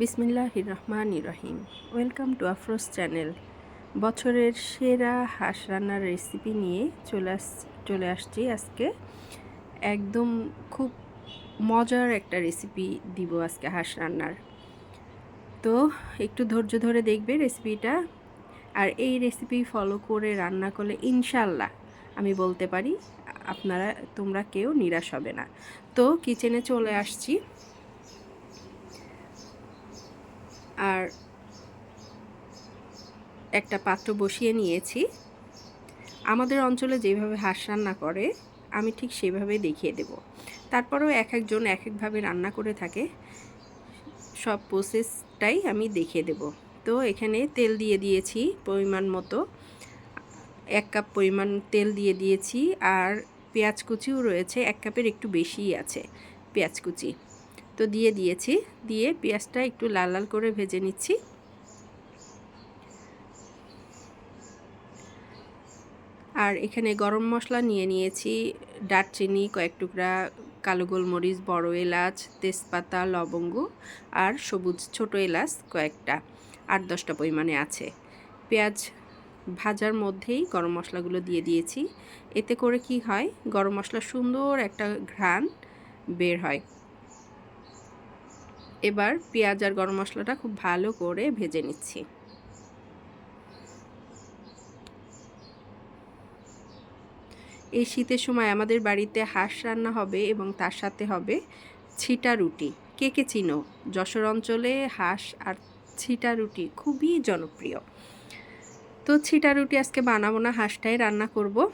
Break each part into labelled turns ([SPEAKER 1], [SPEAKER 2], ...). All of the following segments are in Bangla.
[SPEAKER 1] বিসমিল্লাহ রহমান রহিম। Welcome to Afroz channel. বছরের সেরা হাঁস রান্নার রেসিপি নিয়ে চলে আস, চলে আসছি আজকে। একদম খুব মজার একটা রেসিপি দিব আজকে হাঁস রান্নার। তো একটু ধৈর্য ধরে দেখবে রেসিপিটা। আর এই রেসিপি ফলো করে রান্না করলে ইনশাল্লাহ আমি বলতে পারি, আপনারা, তোমরা কেউ নিরাশ হবে না। তো কিচেনে চলে আসছি। আর একটা পাত্র বসিয়ে নিয়েছি। আমাদের অঞ্চলে যেভাবে হাঁস রান্না করে, আমি ঠিক সেভাবেই দেখিয়ে দেব। তারপরেও এক একজন এক একভাবে রান্না করে থাকে। সব প্রসেসটাই আমি দেখিয়ে দেব। তো এখানে তেল দিয়ে দিয়েছি পরিমাণ মতো। এক কাপ পরিমাণ তেল দিয়ে দিয়েছি। আর পেঁয়াজ কুচিও রয়েছে। এক কাপের একটু বেশিই আছে পেঁয়াজ কুচি। তো দিয়ে দিয়েছি। দিয়ে পেঁয়াজটা একটু লাল লাল করে ভেজে নিচ্ছি। আর এখানে গরম মশলা নিয়ে নিয়েছি। দারচিনি, কয়েক টুকরা কালো গোলমরিচ, বড় এলাচ, তেজপাতা, লবঙ্গ আর সবুজ ছোট এলাচ কয়েকটা, আট দশটা পরিমাণে আছে। পেঁয়াজ ভাজার মধ্যেই গরম মশলাগুলো দিয়ে দিয়েছি। এতে করে কি হয়? গরম মশলা সুন্দর একটা ঘ্রাণ বের হয়। এবার পেঁয়াজ আর গরম মশলাটা খুব ভালো করে ভেজে নিচ্ছি। এই শীতের সময় আমাদের বাড়িতে হাঁস রান্না হবে এবং তার সাথে হবে ছিটা রুটি। কে কে চিনো? যশোর অঞ্চলে হাঁস আর ছিটা রুটি খুবই জনপ্রিয়। তো ছিটা রুটি আজকে বানাবো না, হাঁসটাই রান্না করব।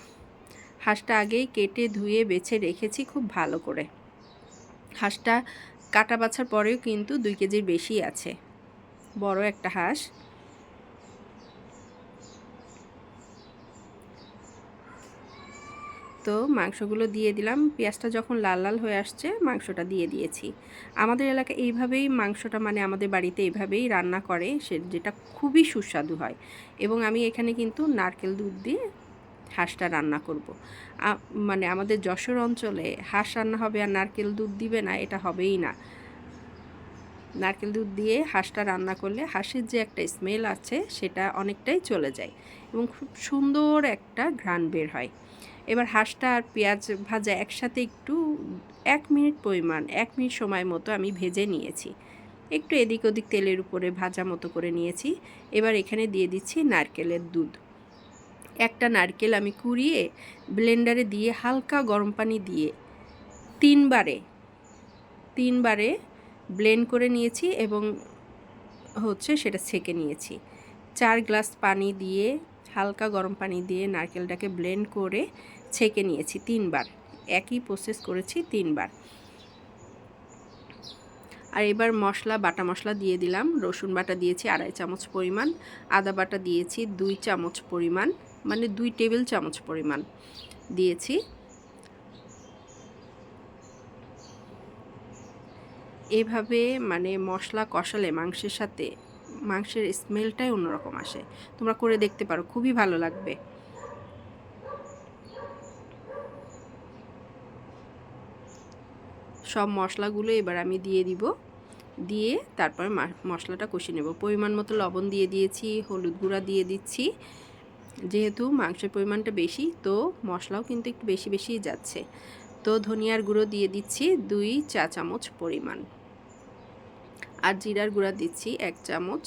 [SPEAKER 1] হাঁসটা আগেই কেটে ধুয়ে বেছে রেখেছি খুব ভালো করে। হাঁসটা কাটা বাছার পরেও কিন্তু দুই কেজির বেশি আছে। বড় একটা হাঁস। তো মাংসগুলো দিয়ে দিলাম। পেঁয়াজটা যখন লাল লাল হয়ে আসছে, মাংসটা দিয়ে দিয়েছি। আমাদের এলাকা এইভাবেই মাংসটা মানে আমাদের বাড়িতে এইভাবেই রান্না করে। সে যেটা খুবই সুস্বাদু হয়। এবং আমি এখানে কিন্তু নারকেল দুধ দিয়ে হাঁসটা রান্না করব। মানে আমাদের যশোর অঞ্চলে হাঁস রান্না হবে আর নারকেল দুধ দিবে না, এটা হবেই না। নারকেল দুধ দিয়ে হাঁসটা রান্না করলে হাঁসের যে একটা স্মেল আছে সেটা অনেকটাই চলে যায় এবং খুব সুন্দর একটা ঘ্রাণ বের হয়। এবার হাঁসটা আর পেঁয়াজ ভাজা একসাথে একটু, এক মিনিট পরিমাণ, এক মিনিট সময় মতো আমি ভেজে নিয়েছি। একটু এদিক ওদিক তেলের উপরে ভাজা মতো করে নিয়েছি। এবার এখানে দিয়ে দিচ্ছি নারকেলের দুধ। একটা নারকেল আমি কুড়িয়ে ব্লেন্ডারে দিয়ে হালকা গরম পানি দিয়ে তিনবারে তিনবারে ব্লেন্ড করে নিয়েছি এবং হচ্ছে সেটা ছেঁকে নিয়েছি। চার গ্লাস পানি দিয়ে, হালকা গরম পানি দিয়ে নারকেলটাকে ব্লেন্ড করে ছেঁকে নিয়েছি তিনবার। একই প্রসেস করেছি তিনবার। আর এবার মশলা, বাটা মশলা দিয়ে দিলাম। রসুন বাটা দিয়েছি আড়াই চামচ পরিমাণ, আদা বাটা দিয়েছি দুই চামচ পরিমাণ। মানে দুই টেবিল চামচ পরিমাণ দিয়েছি। এভাবে মানে মশলা কষালে মাংসের সাথে, মাংসের স্মেলটাই অন্যরকম আসে। তোমরা করে দেখতে পারো, খুবই ভালো লাগবে। সব মশলাগুলো এবার আমি দিয়ে দিব। দিয়ে তারপর মশলাটা কষিয়ে নেব। পরিমাণ মতো লবণ দিয়ে দিয়েছি, হলুদ গুঁড়া দিয়ে দিচ্ছি। যেহেতু মাংসের পরিমাণটা বেশি, তো মশলাও কিন্তু একটু বেশি বেশি যাচ্ছে। তো ধনিয়ার গুঁড়ো দিয়ে দিচ্ছি দুই চা চামচ পরিমাণ। আর জিরার গুঁড়া দিচ্ছি এক চামচ।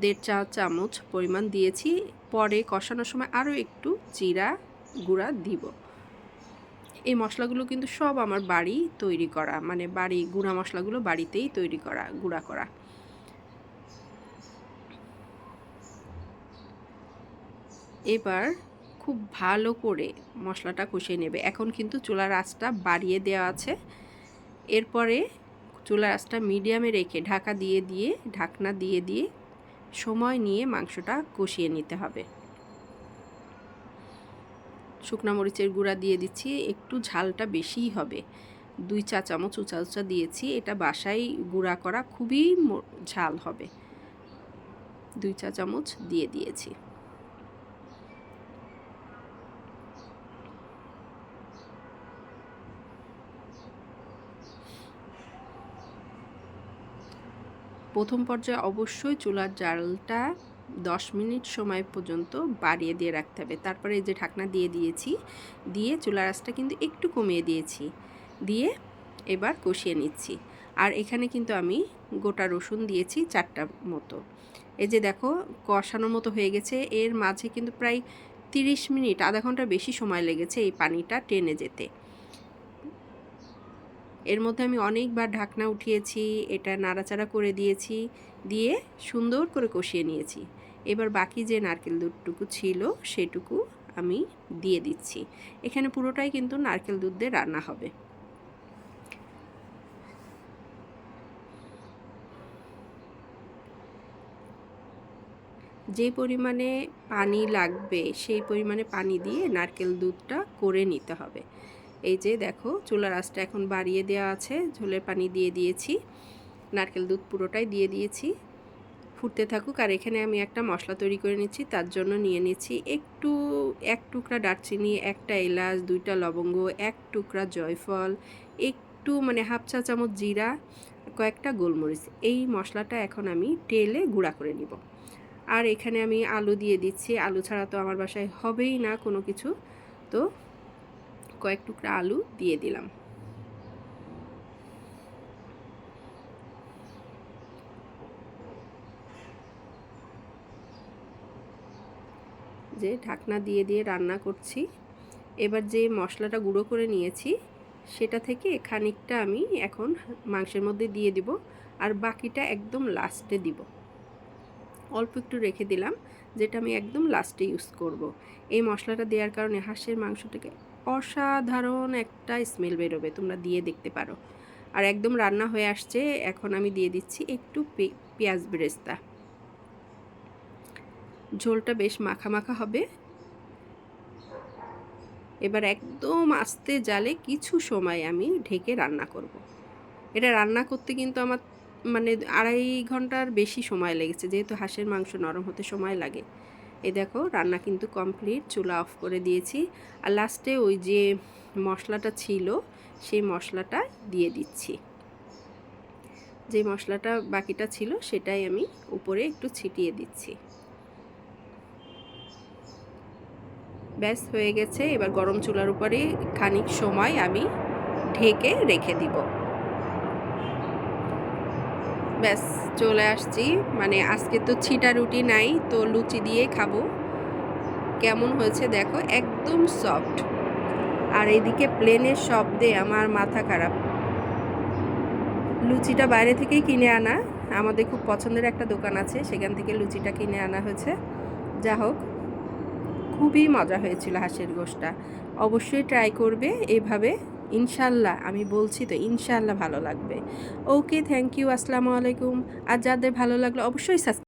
[SPEAKER 1] দেড় চা চামচ পরিমাণ দিয়েছি। পরে কষানোর সময় আরও একটু জিরা গুঁড়া দিব। এই মশলাগুলো কিন্তু সব আমার বাড়ি তৈরি করা মানে বাড়ি গুঁড়া মশলাগুলো বাড়িতেই তৈরি করা, গুঁড়া করা। এবার খুব ভালো করে মশলাটা কষিয়ে নেবে। এখন কিন্তু চুলার আঁচটা বাড়িয়ে দেওয়া আছে। এরপরে চুলার আঁচটা মিডিয়ামে রেখে ঢাকা দিয়ে দিয়ে, ঢাকনা দিয়ে দিয়ে সময় নিয়ে মাংসটা কষিয়ে নিতে হবে। শুকনা মরিচের গুঁড়া দিয়ে দিচ্ছি, একটু ঝালটা বেশিই হবে। দুই চা চামচ উঁচা উঁচা দিয়েছি, এটা বাসায় গুঁড়া করা খুবই ঝাল হবে। দুই চা চামচ দিয়ে দিয়েছি। প্রথম পর্যায়ে অবশ্যই চুলার জালটা দশ মিনিট সময় পর্যন্ত বাড়িয়ে দিয়ে রাখতে হবে। তারপরে এই যে ঢাকনা দিয়ে দিয়েছি, দিয়ে চুলার আঁচটা কিন্তু একটু কমিয়ে দিয়েছি। দিয়ে এবার কষিয়ে নিচ্ছি। আর এখানে কিন্তু আমি গোটা রসুন দিয়েছি চারটা মতো। এই যে দেখো কষানোর মতো হয়ে গেছে। এর মাঝে কিন্তু প্রায় তিরিশ মিনিট, আধা ঘণ্টা বেশি সময় লেগেছে এই পানিটা টেনে যেতে। এর মধ্যে আমি অনেকবার ঢাকনা উঠিয়েছি, এটা নাড়াচাড়া করে দিয়েছি, দিয়ে সুন্দর করে কষিয়ে নিয়েছি। এবার বাকি যে নারকেল দুধটুকু ছিল, সেটুকু আমি দিয়ে দিচ্ছি। এখানে পুরোটাই কিন্তু নারকেল দুধ দিয়ে রান্না হবে। যে পরিমাণে পানি লাগবে, সেই পরিমাণে পানি দিয়ে নারকেল দুধটা করে নিতে হবে। এই যে দেখো, চুলার আঁচটা এখন বাড়িয়ে দেওয়া আছে। ঝোলের পানি দিয়ে দিয়েছি। নারকেল দুধ পুরোটাই দিয়ে দিয়েছি। ফুটতে থাকুক, আর এখানে আমি একটা মশলা তৈরি করে নিচ্ছি। তার জন্য নিয়ে নিচ্ছি একটু, এক টুকরা দারচিনি, একটা এলাচ, দুইটা লবঙ্গ, এক টুকরা জয়ফল, একটু মানে হাফ চা চামচ জিরা, কয়েকটা গোলমরিচ। এই মশলাটা এখন আমি টেলে গুঁড়া করে নিব। আর এখানে আমি আলু দিয়ে দিচ্ছি। আলু ছাড়া তো আমার বাসায় হবেই না কোনো কিছু। তো কয়েক টুকরা আলু দিয়ে দিলাম যে ঢাকনা দিয়ে দিয়ে রান্না করছি, এবার যে মশলাটা গুঁড়ো করে নিয়েছি, সেটা থেকে খানিকটা আমি এখন মাংসের মধ্যে দিয়ে দিব আর বাকিটা একদম লাস্টে দিব অল্প একটু রেখে দিলাম, যেটা আমি একদম লাস্টে ইউজ করব। এই মশলাটা দেওয়ার কারণে হাঁসের মাংসটাকে অসাধারণ একটা স্মেল বেরোবে, তোমরা দিয়ে দেখতে পারো। আর একদম রান্না হয়ে আসছে, এখন আমি দিয়ে দিচ্ছি একটু পেঁয়াজ বেরেস্তা। ঝোলটা বেশ মাখা মাখা হবে। এবার একদম আস্তে জালে কিছু সময় আমি ঢেকে রান্না করব। এটা রান্না করতে কিন্তু আমার মানে আড়াই ঘণ্টার বেশি সময় লেগেছে, যেহেতু হাঁসের মাংস নরম হতে সময় লাগে। এই দেখো, রান্না কিন্তু কমপ্লিট চুলা অফ করে দিয়েছি। আর লাস্টে ওই যে মশলাটা ছিল, সেই মশলাটা দিয়ে দিচ্ছি। যে মশলাটা বাকিটা ছিল, সেটাই আমি উপরে একটু ছিটিয়ে দিচ্ছি। ব্যাস, হয়ে গেছে। এবার গরম চুলার উপরে খানিক সময় আমি ঢেকে রেখে দিব। ব্যাস, চলে আসছি। মানে আজকে তো ছিটা রুটি নাই, তো লুচি দিয়ে খাব। কেমন হয়েছে দেখো, একদম সফট আর এদিকে প্লেনের শব্দে আমার মাথা খারাপ। লুচিটা বাইরে থেকেই কিনে আনা। আমাদের খুব পছন্দের একটা দোকান আছে, সেখান থেকে লুচিটা কিনে আনা হয়েছে। যা হোক, খুবই মজা হয়েছিল হাঁসের গোষ্ঠটা অবশ্যই ট্রাই করবে এভাবে। ইনশাল্লাহ, আমি বলছি তো, ইনশাল্লাহ ভালো লাগবে। ওকে থ্যাংক ইউ আসসালামু আলাইকুম। আর যাদের ভালো লাগল, অবশ্যই সাবস্ক্রাইব